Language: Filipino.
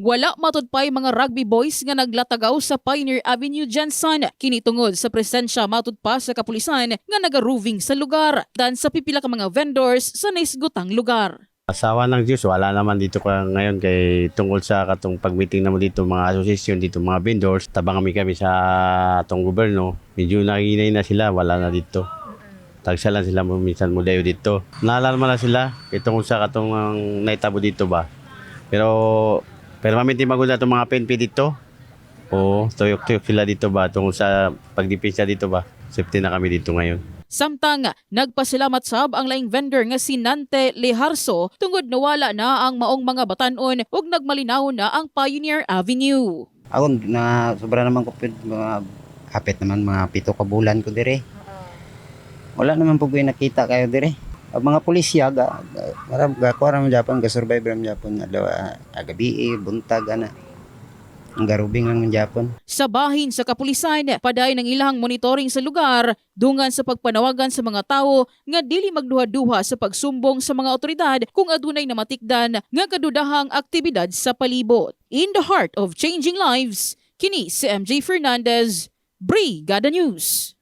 wala matud pay mga rugby boys nga naglatagaw sa Pioneer Avenue Jensen kini tungod sa presensya matud pa sa kapulisan nga naga-roving sa lugar dan sa pipila ka mga vendors sa naisgutang lugar. Asawa ng Diyos, wala naman dito ka ngayon kay tungkol sa katong pag-meeting naman dito mga asosasyon dito mga vendors. Tabang kami kami sa atong gobyerno. Medyo nakinay na sila, wala na dito. Tagsa lang sila minsan mo dayo dito. Naalarma na sila kay tungkol sa katong naitabo dito ba. Pero pero maminti maganda itong mga PNP dito. Oo, tuyok-tuyok sila dito ba tungkol sa pagdepensa dito ba. Safety na kami dito ngayon. Samtang nagpasalamat sab ang laing vendor nga si Nante Leharso tungod nawala na ang maong mga batanon ug nagmalinaw na ang Pioneer Avenue. Ako na sobra naman ko mga kapit naman mga pito ka bulan ko dire. Wala naman po ko nakita kayo dire. Ang mga pulisya ga marab ga ko ram Japan ga survive ram Japan nga daw agabi buntag ana. Ang garubing lang ng Japan. Sa bahin sa kapulisan, paday ng ilang monitoring sa lugar, dungan sa pagpanawagan sa mga tao nga dili magduha-duha sa pagsumbong sa mga otoridad kung adunay namatikdan nga kadudahang aktibidad sa palibot. In the heart of changing lives, kini si MJ Fernandez, Brigada News.